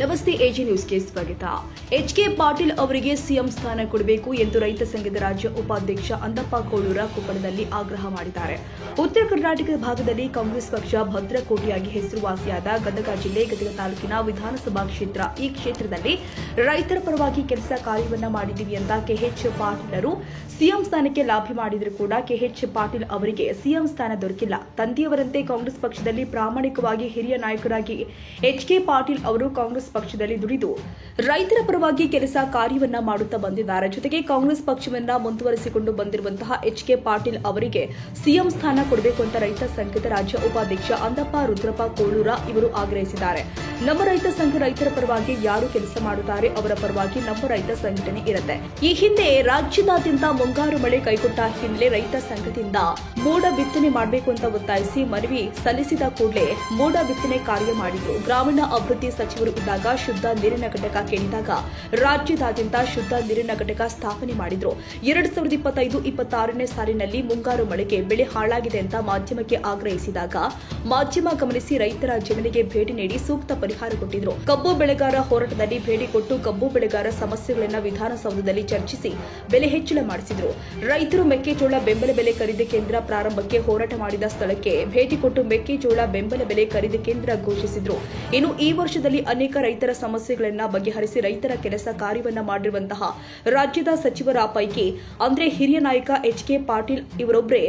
ನಮಸ್ತೆ ಎಜಿ ನ್ಯೂಸ್ಗೆ ಸ್ವಾಗತ. ಎಚ್ ಕೆ ಪಾಟೀಲ್ ಅವರಿಗೆ ಸಿಎಂ ಸ್ಥಾನ ಕೊಡಬೇಕು ಎಂದು ರೈತ ಸಂಘದ ರಾಜ್ಯ ಉಪಾಧ್ಯಕ್ಷ ಅಂದಪ್ಪ ಕೋಳೂರ ಕೊಪ್ಪಳದಲ್ಲಿ ಆಗ್ರಹ ಮಾಡಿದ್ದಾರೆ. ಉತ್ತರ ಕರ್ನಾಟಕ ಭಾಗದಲ್ಲಿ ಕಾಂಗ್ರೆಸ್ ಪಕ್ಷ ಭದ್ರಕೋಟೆಯಾಗಿ ಹೆಸರುವಾಸಿಯಾದ ಗದಗ ಜಿಲ್ಲೆ, ಗದಗ ತಾಲೂಕಿನ ವಿಧಾನಸಭಾ ಕ್ಷೇತ್ರ. ಈ ಕ್ಷೇತ್ರದಲ್ಲಿ ರೈತರ ಪರವಾಗಿ ಕೆಲಸ ಕಾರ್ಯವನ್ನ ಮಾಡಿದ್ದೀವಿ ಅಂತ ಕೆಎಚ್ ಪಾಟೀಲರು ಸಿಎಂ ಸ್ಥಾನಕ್ಕೆ ಲಾಭ ಮಾಡಿದರೂ ಕೂಡ ಕೆಎಚ್ ಪಾಟೀಲ್ ಅವರಿಗೆ ಸಿಎಂ ಸ್ಥಾನ ದೊರಕಿಲ್ಲ. ತಂದೆಯವರಂತೆ ಕಾಂಗ್ರೆಸ್ ಪಕ್ಷದಲ್ಲಿ ಪ್ರಾಮಾಣಿಕವಾಗಿ ಹಿರಿಯ ನಾಯಕರಾಗಿ ಎಚ್ ಕೆ ಪಾಟೀಲ್ ಅವರು ಕಾಂಗ್ರೆಸ್ ಪಕ್ಷದಲ್ಲಿ ದುಡಿದು ರೈತರ ಪರವಾಗಿ ಕೆಲಸ ಕಾರ್ಯವನ್ನ ಮಾಡುತ್ತಾ ಬಂದಿದ್ದಾರೆ. ಜೊತೆಗೆ ಕಾಂಗ್ರೆಸ್ ಪಕ್ಷವನ್ನ ಮುಂದುವರೆಸಿಕೊಂಡು ಬಂದಿರುವಂತಹ ಎಚ್ ಕೆ ಪಾಟೀಲ್ ಅವರಿಗೆ ಸಿಎಂ ಸ್ಥಾನ ಕೊಡಬೇಕು ಅಂತ ರೈತ ಸಂಘದ ರಾಜ್ಯ ಉಪಾಧ್ಯಕ್ಷ ಅಂದಪ್ಪ ರುದ್ರಪ್ಪ ಕೋಳೂರ ಇವರು ಆಗ್ರಹಿಸಿದ್ದಾರೆ. ನಮ್ಮ ರೈತ ಸಂಘ ರೈತರ ಪರವಾಗಿ ಯಾರು ಕೆಲಸ ಮಾಡುತ್ತಾರೆ ಅವರ ಪರವಾಗಿ ನಮ್ಮ ರೈತ ಸಂಘಟನೆ ಇರುತ್ತೆ. ಈ ಹಿಂದೆ ರಾಜ್ಯದಾದ್ಯಂತ ಮುಂಗಾರು ಮಳೆ ಕೈಕೊಟ್ಟ ಹಿನ್ನೆಲೆ ರೈತ ಸಂಘದಿಂದ ಮೋಡ ಬಿತ್ತನೆ ಮಾಡಬೇಕು ಅಂತ ಒತ್ತಾಯಿಸಿ ಮನವಿ ಸಲ್ಲಿಸಿದ ಕೂಡಲೇ ಮೋಡ ಬಿತ್ತನೆ ಕಾರ್ಯ ಮಾಡಿದ್ರು. ಗ್ರಾಮೀಣ ಅಭಿವೃದ್ಧಿ ಸಚಿವರು ಇದ್ದಾಗ ಶುದ್ಧ ನೀರಿನ ಘಟಕ ಕೇಳಿದಾಗ ರಾಜ್ಯದಾದ್ಯಂತ ಶುದ್ಧ ನೀರಿನ ಘಟಕ ಸ್ಥಾಪನೆ ಮಾಡಿದ್ರು. ಎರಡ್ ಸಾವಿರದ ಇಪ್ಪತ್ತೈದು, ಇಪ್ಪತ್ತಾರನೇ ಸಾಲಿನಲ್ಲಿ ಮುಂಗಾರು ಮಳೆಗೆ ಬೆಳೆ ಹಾಳಾಗಿದೆ ಅಂತ ಮಾಧ್ಯಮಕ್ಕೆ ಆಗ್ರಹಿಸಿದಾಗ ಮಾಧ್ಯಮ ಗಮನಿಸಿ ರೈತರ ಜಮೀನಿಗೆ ಭೇಟಿ ನೀಡಿ ಸೂಕ್ತ ಪರಿಹಾರ ಕೊಟ್ಟಿದ್ರು. ಕಬ್ಬು ಬೆಳೆಗಾರ ಹೋರಾಟದಲ್ಲಿ ಭೇಟಿ ಕೊಟ್ಟು ಕಬ್ಬು ಬೆಳೆಗಾರ ಸಮಸ್ಯೆಗಳನ್ನ ವಿಧಾನಸೌಧದಲ್ಲಿ ಚರ್ಚಿಸಿ ಬೆಲೆ ಹೆಚ್ಚಳ ಮಾಡಿಸಿದ್ರು. ರೈತರು ಮೆಕ್ಕೆಜೋಳ ಬೆಂಬಲ ಬೆಲೆ ಖರೀದಿ ಕೇಂದ್ರ ಪ್ರಾರಂಭಕ್ಕೆ ಹೋರಾಟ ಮಾಡಿದ ಸ್ಥಳಕ್ಕೆ ಭೇಟಿ ಕೊಟ್ಟು ಮೆಕ್ಕೆಜೋಳ ಬೆಂಬಲ ಬೆಲೆ ಖರೀದಿ ಕೇಂದ್ರ ಘೋಷಿಸಿದ್ರು. ಇನ್ನು ಈ ವರ್ಷದಲ್ಲಿ ಅನೇಕ ರೈತರ ಸಮಸ್ಯೆಗಳನ್ನ ಬಗೆಹರಿಸಿ ರೈತರ ಕೆಲಸ ಕಾರ್ಯವನ್ನ ಮಾಡಿರುವಂತಹ ರಾಜ್ಯದ ಸಚಿವರ ಪೈಕಿ ಅಂದ್ರೆ ಹಿರಿಯ ನಾಯಕ ಎಚ್ ಕೆ ಪಾಟೀಲ್ ಇವರೊಬ್ಬರೇ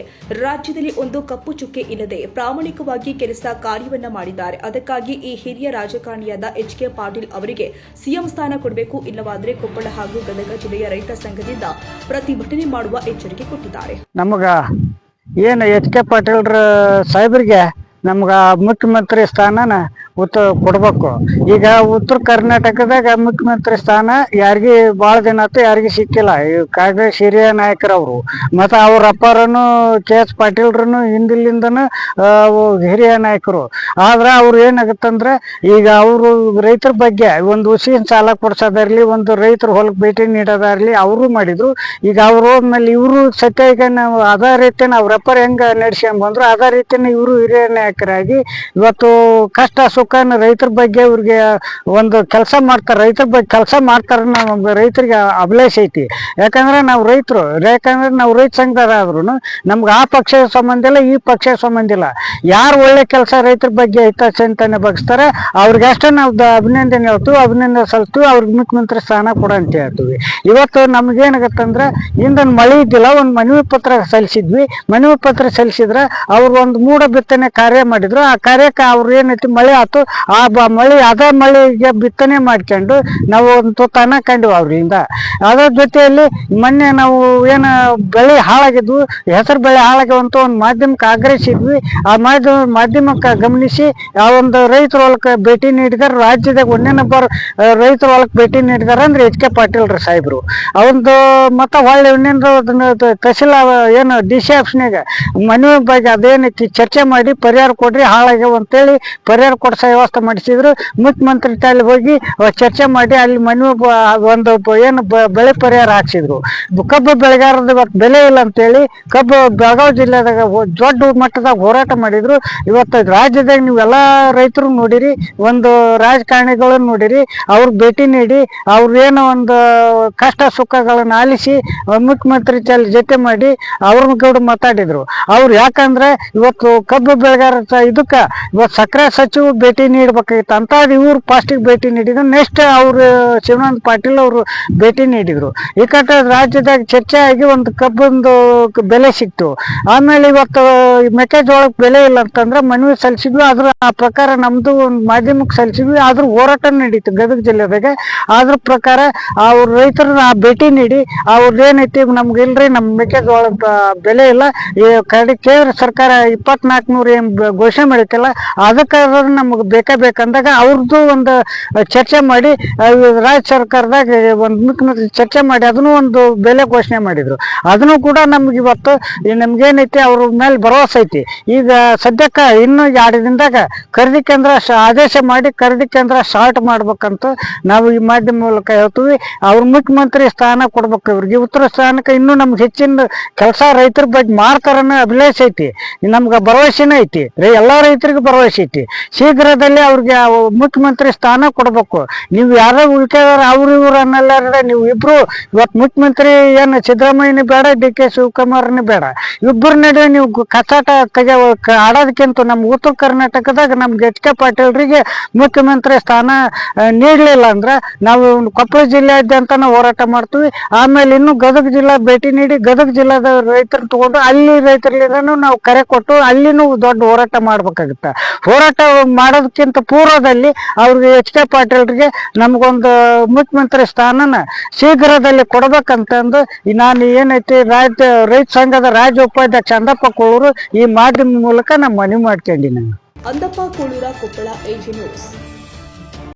ರಾಜ್ಯದಲ್ಲಿ ಒಂದು ಕಪ್ಪು ಚುಕ್ಕೆ ಇಲ್ಲದೆ ಪ್ರಾಮಾಣಿಕವಾಗಿ ಕೆಲಸ ಕಾರ್ಯವನ್ನ ಮಾಡಿದ್ದಾರೆ. ಅದಕ್ಕಾಗಿ ಈ ಹಿರಿಯ ರಾಜಕಾರಣಿಯಾದ ಎಚ್ ಕೆ ಪಾಟೀಲ್ ಅವರಿಗೆ ಸಿಎಂ ಸ್ಥಾನ ಕೊಡಬೇಕು, ಇಲ್ಲವಾದರೆ ಕೊಪ್ಪಳ ಹಾಗೂ ಗದಗ ಜಿಲ್ಲೆಯ ರೈತ ಸಂಘದಿಂದ ಪ್ರತಿಭಟನೆ ಮಾಡುವ ಎಚ್ಚರಿಕೆ ಕೊಟ್ಟಿದ್ದಾರೆ. ನಮಗ ಏನು ಎಚ್ ಕೆ ಪಾಟೀಲ್ರ ಸಾಹೇಬರಿಗೆ ನಮ್ಗ ಮುಖ್ಯಮಂತ್ರಿ ಸ್ಥಾನನ ಉತ್ತ ಕೊಡ್ಬೇಕು. ಈಗ ಉತ್ತರ ಕರ್ನಾಟಕದಾಗ ಮುಖ್ಯಮಂತ್ರಿ ಸ್ಥಾನ ಯಾರಿಗೆ ಭಾಳ ದಿನ ಆತು ಯಾರಿಗೆ ಸಿಕ್ಕಿಲ್ಲ. ಈ ಕಾಂಗ್ರೆಸ್ ಹಿರಿಯ ನಾಯಕರವರು ಮತ್ತು ಅವ್ರ ಅಪ್ಪರನ್ನು ಕೆ ಎಸ್ ಪಾಟೀಲ್ರನು ಹಿಂದಿಲಿಂದನೂ ಹಿರಿಯ ನಾಯಕರು. ಆದ್ರೆ ಅವ್ರು ಏನಾಗುತ್ತಂದ್ರೆ ಈಗ ಅವರು ರೈತರ ಬಗ್ಗೆ ಒಂದು ಹುಸಿನ ಸಾಲ ಕೊಡ್ಸೋದಾಗ್ಲಿ ಒಂದು ರೈತರ ಹೊಲಕ್ಕೆ ಭೇಟಿ ನೀಡೋದಾಗ್ಲಿ ಅವರು ಮಾಡಿದ್ರು. ಈಗ ಅವ್ರು ಹೋದ್ಮೇಲೆ ಇವರು ಸತ್ಯ ಈಗ ನಾವು ಅದೇ ರೀತಿನ ಅವ್ರಪ್ಪರ್ ಹೆಂಗ ನಡ್ಸ್ಕೊಂಡ್ ಬಂದ್ರು ಅದೇ ರೀತಿಯ ಇವರು ಹಿರಿಯ ನಾಯಕರಾಗಿ ಇವತ್ತು ಕಷ್ಟ ಸುಖನ ರೈತರ ಬಗ್ಗೆ ಇವ್ರಿಗೆ ಒಂದು ಕೆಲಸ ಮಾಡ್ತಾರೆ, ರೈತರ ಬಗ್ಗೆ ಕೆಲಸ ಮಾಡ್ತಾರೆ ನಮ್ಗೆ ರೈತರಿಗೆ ಅಭಿಲಾಷೆ ಐತಿ. ಯಾಕಂದ್ರೆ ನಾವು ರೈತರು, ಯಾಕಂದ್ರೆ ನಾವು ರೈತ ಸಂಘದಾದ್ರು ನಮ್ಗೆ ಆ ಪಕ್ಷದ ಸಂಬಂಧ ಇಲ್ಲ, ಈ ಪಕ್ಷದ ಸಂಬಂಧ ಇಲ್ಲ. ಯಾರು ಒಳ್ಳೆ ಕೆಲಸ ರೈತರ ಬಗ್ಗೆ ಹಿತಚಿಂತನೆ ಬಗ್ಸ್ತಾರೆ, ಅವ್ರಿಗೆ ಅಷ್ಟೇ ನಾವು ಅಭಿನಂದನೆ ಹೇಳ್ತೀವಿ, ಅಭಿನಂದನೆ ಸಲ್ತೀವಿ ಅವ್ರಿಗೆ ಮುಖ್ಯಮಂತ್ರಿ ಸ್ಥಾನ ಕೊಡ ಅಂತ ಹೇಳ್ತೀವಿ. ಇವತ್ತು ನಮ್ಗೇನಾಗತ್ತಂದ್ರೆ, ಹಿಂದೊಂದು ಮಳೆ ಇದ್ದಿಲ್ಲ, ಒಂದು ಮನವಿ ಪತ್ರ ಸಲ್ಲಿಸಿದ್ವಿ. ಮನವಿ ಪತ್ರ ಸಲ್ಲಿಸಿದ್ರೆ ಅವ್ರು ಒಂದು ಮೂಡ ಬಿತ್ತನೆ ಕಾರ್ಯ ಮಾಡಿದ್ರು. ಆ ಕಾರ್ಯಕ್ಕೆ ಅವ್ರು ಏನೈತಿ, ಮಳೆ ಆತು ಆ ಬ ಮಳೆ, ಅದೇ ಮಳೆಗೆ ಬಿತ್ತನೆ ಮಾಡ್ಕೊಂಡು ನಾವು ಒಂದು ತುತ್ತಾನ ಕಂಡಿವಿ ಅವ್ರಿಂದ. ಅದ್ರ ಜೊತೆಯಲ್ಲಿ ಮೊನ್ನೆ ನಾವು ಏನು ಬೆಳೆ ಹಾಳಾಗಿದ್ವು, ಹೆಸರು ಬೆಳೆ ಹಾಳಾಗ್ಯವಂತ ಒಂದು ಮಾಧ್ಯಮಕ್ಕೆ ಆಗ್ರಹಿಸಿದ್ವಿ ಆ ಮಾಧ್ಯಮ ಮಾಧ್ಯಮಕ್ಕೆ ಗಮನಿಸಿ, ಆ ಒಂದು ರೈತರ ಹೊಲಕ್ಕೆ ಭೇಟಿ ನೀಡಿದಾರೆ, ರಾಜ್ಯದಾಗ ಒಂದೇನೊಬ್ಬರು ರೈತರ ಹೊಲಕ್ಕೆ ಭೇಟಿ ನೀಡಿದಾರೆ ಅಂದ್ರೆ ಎಚ್ ಕೆ ಪಾಟೀಲ್ ರೀ ಸಾಹೇಬ್ರು. ಅವಂದು ಮತ್ತೆ ಹೊಳ್ಳಿ ಇನ್ನೇನು ತಹಸೀಲ್ ಏನು ಡಿ ಸಿ ಆಫೀಸ್ನಾಗ ಮನವಿ ಬಗ್ಗೆ ಅದೇನೈತಿ, ಚರ್ಚೆ ಮಾಡಿ ಪರಿಹಾರ ಕೊಡ್ರಿ, ಹಾಳಾಗ್ಯಾವ ಅಂತೇಳಿ ಪರಿಹಾರ ಕೊಡ್ಸೋ ವ್ಯವಸ್ಥೆ ಮಾಡಿಸಿದ್ರು. ಮುಖ್ಯಮಂತ್ರಿ ತಾಲಿ ಹೋಗಿ ಚರ್ಚೆ ಮಾಡಿ ಅಲ್ಲಿ ಮನವಿ ಒಂದು ಏನು ಬೆಳೆ ಪರಿಹಾರ ಹಾಕ್ಸಿದ್ರು. ಕಬ್ಬು ಬೆಳೆಗಾರದ ಬೆಲೆ ಇಲ್ಲ ಅಂತೇಳಿ ಕಬ್ಬು ಬೆಳಗಾವಿ ಜಿಲ್ಲೆದಾಗ ದೊಡ್ಡ ಮಟ್ಟದಾಗ ಹೋರಾಟ ಮಾಡಿದ್ರು. ಇವತ್ತು ರಾಜ್ಯದಾಗ ನೀವೆಲ್ಲ ರೈತರು ನೋಡಿರಿ, ಒಂದು ರಾಜಕಾರಣಿಗಳನ್ನು ನೋಡಿರಿ, ಅವ್ರ ಭೇಟಿ ನೀಡಿ, ಅವ್ರ ಏನೋ ಒಂದು ಕಷ್ಟ ಸುಖಗಳನ್ನ ಆಲಿಸಿ ಮುಖ್ಯಮಂತ್ರಿ ಚಲ್ ಜೊತೆ ಮಾಡಿ ಅವ್ರನ್ನ ಕೂಡ ಮಾತಾಡಿದ್ರು. ಅವ್ರು ಯಾಕಂದ್ರೆ ಇವತ್ತು ಕಬ್ಬು ಬೆಳೆಗಾರ ಇದಕ್ಕೆ ಇದಕ್ಕ, ಇವತ್ತು ಸಕ್ಕರೆ ಸಚಿವ ಭೇಟಿ ನೀಡ್ಬೇಕಾಗಿತ್ತು. ಅಂತ ಇವ್ರು ಫಸ್ಟಿಗೆ ಭೇಟಿ ನೀಡಿದ್ರು. ನೆಕ್ಸ್ಟ್ ಅವ್ರು ಶಿವಾನಂದ ಪಾಟೀಲ್ ಅವರು ಭೇಟಿ ನೀಡಿದರು. ಈ ಕಟ್ಟ ರಾಜ್ಯದಾಗ ಚರ್ಚೆ ಆಗಿ ಒಂದು ಕಬ್ಬೊಂದು ಬೆಲೆ ಸಿಕ್ತು. ಆಮೇಲೆ ಇವತ್ತು ಮೆಕ್ಕೆಜೋಳಕ್ಕೆ ಬೆಲೆ ಇಲ್ಲ ಅಂತಂದ್ರೆ ಮನವಿ ಸಲ್ಲಿಸಿದ್ವಿ. ಅದ್ರ ಆ ಪ್ರಕಾರ ನಮ್ದು ಒಂದು ಮಾಧ್ಯಮಕ್ಕೆ ಸಲ್ಲಿಸಿದ್ವಿ. ಆದ್ರೂ ಹೋರಾಟ ನಡೀತು ಗದಗ ಜಿಲ್ಲೆದಾಗ. ಅದ್ರ ಪ್ರಕಾರ ಅವ್ರ ರೈತರನ್ನ ಭೇಟಿ ನೀಡಿ ಅವ್ರದ್ದು ಏನೈತಿ ನಮ್ಗೆ ಇಲ್ರಿ ನಮ್ಮ ಮೆಕ್ಕೆಜೋಳ ಬೆಲೆ ಇಲ್ಲ. ಕಡೆ ಕೇಂದ್ರ ಸರ್ಕಾರ ಇಪ್ಪತ್ನಾಲ್ಕು ನೂರು ಏನು ಘೋಷಣೆ ಮಾಡೈತಲ್ಲ ಅದಕ್ಕಾದ್ರೂ ನಮ್ಗೆ ಬೇಕೇ ಬೇಕಂದಾಗ ಅವ್ರದ್ದು ಒಂದು ಚರ್ಚೆ ಮಾಡಿ ರಾಜ್ಯ ಸರ್ಕಾರದಾಗ ಒಂದು ಚರ್ಚೆ ಮಾಡಿ ಅದನ್ನು ಒಂದು ಬೆಲೆ ಘೋಷಣೆ ಮಾಡಿದ್ರು. ಅದನ್ನು ಕೂಡ ನಮ್ಗೆ ಇವತ್ತು ನಮ್ಗೇನೈತಿ ಅವ್ರ ಮೇಲೆ ಭರವಸೆ ಐತಿ. ಈಗ ಸದ್ಯಕ್ಕೆ ಇನ್ನು ಎರಡು ದಿನದಾಗ ಖರೀದಿ ಕೇಂದ್ರ ಆದೇಶ ಮಾಡಿ ಖರೀದಿ ಕೇಂದ್ರ ಶಾರ್ಟ್ ಮಾಡ್ಬೇಕಂತ ನಾವು ಈ ಮಾಧ್ಯಮ ಮೂಲಕ ಹೇಳ್ತೀವಿ. ಅವ್ರ ಮುಖ್ಯಮಂತ್ರಿ ಸ್ಥಾನ ಕೊಡ್ಬೇಕು ಇವ್ರಿಗೆ. ಉತ್ತರ ಸ್ಥಾನಕ್ಕೆ ಇನ್ನೂ ನಮ್ಗೆ ಹೆಚ್ಚಿನ ಕೆಲಸ ರೈತರ ಬಗ್ಗೆ ಮಾಡ್ತಾರನ್ನ ಅಭಿಲಾಷೆ ಐತಿ. ನಮ್ಗೆ ಭರವಸೆನೇ ಐತಿ. ಎಲ್ಲಾ ರೈತರಿಗೂ ಭರವಸೆ ಐತಿ. ಶೀಘ್ರ ಶೀಘ್ರದಲ್ಲಿ ಅವ್ರಿಗೆ ಮುಖ್ಯಮಂತ್ರಿ ಸ್ಥಾನ ಕೊಡ್ಬೇಕು. ನೀವು ಯಾರೋ ಉಳ್ಕೆದಾರ, ಅವ್ರು ಇವ್ರು ಅನ್ನಲ್ಲಾರ ನೀವು ಇಬ್ರು ಇವತ್ತು ಮುಖ್ಯಮಂತ್ರಿ ಏನು ಸಿದ್ದರಾಮಯ್ಯನ ಬೇಡ ಡಿ ಕೆ ಶಿವಕುಮಾರ್ನ ಬೇಡ. ಇಬ್ಬರ ನಡುವೆ ನೀವು ಕಸಾಟ ತೆಗೆ ಆಡೋದಕ್ಕಿಂತ ನಮ್ಮ ಉತ್ತರ ಕರ್ನಾಟಕದಾಗ ನಮ್ಗೆ ಎಚ್ ಕೆ ಪಾಟೀಲ್ರಿಗೆ ಮುಖ್ಯಮಂತ್ರಿ ಸ್ಥಾನ ನೀಡ್ಲಿಲ್ಲ ಅಂದ್ರೆ ನಾವು ಕೊಪ್ಪಳ ಜಿಲ್ಲೆಯಾದ್ಯಂತ ಹೋರಾಟ ಮಾಡ್ತೀವಿ. ಆಮೇಲೆ ಇನ್ನು ಗದಗ ಜಿಲ್ಲಾ ಭೇಟಿ ನೀಡಿ ಗದಗ ಜಿಲ್ಲಾದ ರೈತರು ತಗೊಂಡು ಅಲ್ಲಿ ರೈತರಿಂದ ನಾವು ಕರೆ ಕೊಟ್ಟು ಅಲ್ಲಿನೂ ದೊಡ್ಡ ಹೋರಾಟ ಮಾಡ್ಬೇಕಾಗುತ್ತೆ. ಹೋರಾಟ ಮಾಡೋದಕ್ಕಿಂತ ಪೂರ್ವದಲ್ಲಿ ಅವ್ರಿಗೆ ಎಚ್ ಕೆ ಪಾಟೀಲ್ರಿಗೆ ನಮಗೊಂದು ಮುಖ್ಯಮಂತ್ರಿ ಸ್ಥಾನನ ಶೀಘ್ರದಲ್ಲಿ ಕೊಡಬೇಕಂತಂದು ನಾನು ಏನೈತಿ ರಾಜ್ಯ, ರೈತ ಸಂಘದ ರಾಜ್ಯ ಉಪಾಧ್ಯಕ್ಷ ಅಂದಪ್ಪ ಕೋಳೂರು ಈ ಮಾಧ್ಯಮ ಮೂಲಕ ನಾನು ಮನವಿ ಮಾಡ್ಕೊಂಡಿ ನಾನು. Andappa Kolur Koppal, AG news.